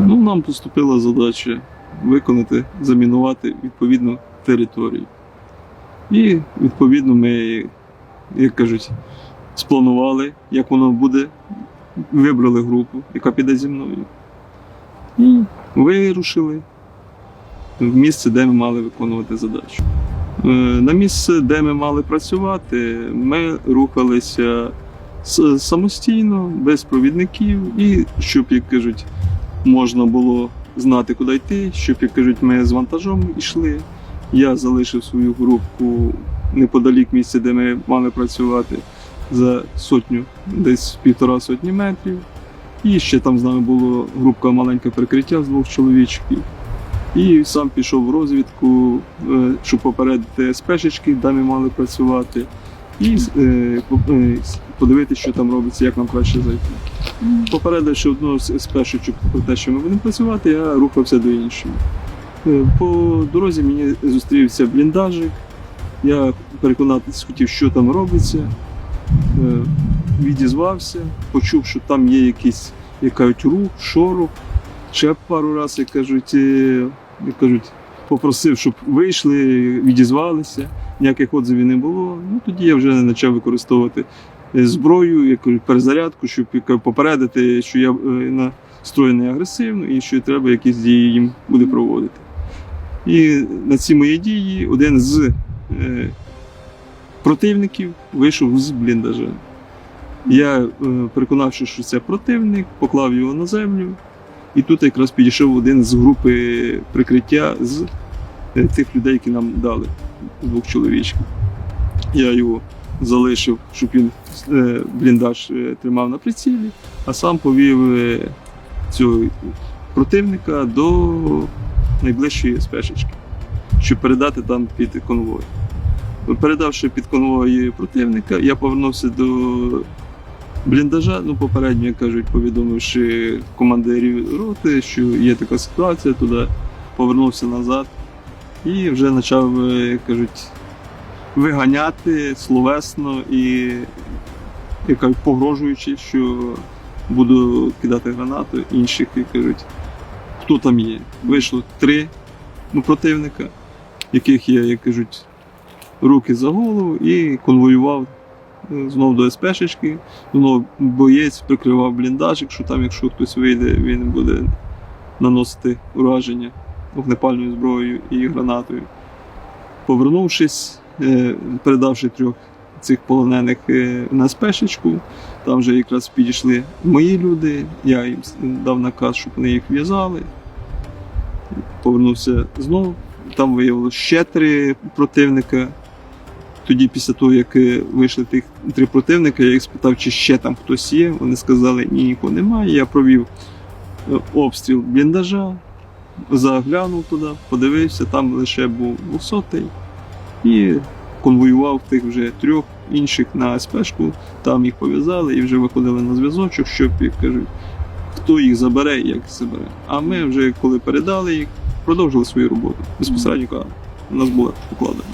Ну, нам поступила задача виконати, замінувати відповідну територію. І відповідно ми, як кажуть, спланували, як воно буде, вибрали групу, яка піде зі мною. І вирушили в місце, де ми мали виконувати задачу. Е, На місце, де ми мали працювати, ми рухалися самостійно, без провідників, і щоб, як кажуть, можна було знати, куди йти, щоб, як кажуть, ми з вантажом йшли. Я залишив свою групу неподалік місця, де ми мали працювати за сотню, десь півтора сотні метрів. І ще там з нами було групка маленьке прикриття з двох чоловічків. І сам пішов в розвідку, е, щоб попередити СПшечки, де ми мали працювати, і е, е, подивитися, що там робиться, як нам краще зайти. Попередивши одного з СПшечок про те, що ми будемо працювати, я рухався до іншої. Е, По дорозі мені зустрівся бліндажик. Я переконатися хотів, що там робиться. Е, Відізвався, почув, що там є якийсь як кажуть, рух, шорох. Ще пару разів, як кажуть, е, як кажуть, попросив, щоб вийшли, відізвалися. Ніяких отзивів не було. Ну тоді я вже почав використовувати зброю, як перезарядку, щоб попередити, що я е, настроєний агресивно і що треба якісь дії їм буде проводити. І на ці мої дії один з е, противників вийшов з бліндажа. Я, е, переконавши, що це противник, поклав його на землю, і тут якраз підійшов один з групи прикриття з е, тих людей, які нам дали двох чоловічків. Я його залишив, щоб він е, бліндаж е, тримав на прицілі, а сам повів е, цього противника до найближчої спешечки, щоб передати там під конвой. Передавши під конвой противника, я повернувся до бліндажа, ну попередньо кажуть, повідомивши командирів роти, що є така ситуація, туди повернувся назад і вже почав, кажуть, виганяти словесно і як кажуть, погрожуючи, що буду кидати гранату інших, як кажуть, хто там є. Вийшло три ну, противника, яких я, як кажуть, руки за голову і конвоював е, знов до СПшечки. Знов боєць прикривав бліндажик, що там, якщо хтось вийде, він буде наносити ураження вогнепальною зброєю і гранатою. Повернувшись, передавши трьох цих полонених е, на спешечку, там вже якраз підійшли мої люди, я їм дав наказ, щоб вони їх в'язали. Повернувся знову. Там виявилося ще три противника. Тоді, після того, як е, вийшли тих три противника, я їх спитав, чи ще там хтось є. Вони сказали, ні, нікого немає. Я провів е, обстріл бліндажа, заглянув туди, подивився, там лише був 200 і конвоював тих вже трьох інших на спешку, там їх пов'язали і вже виходили на зв'язочок, щоб як кажуть, хто їх забере і як забере. А ми вже коли передали їх, продовжили свою роботу. Безпосередньо яка у нас була покладена.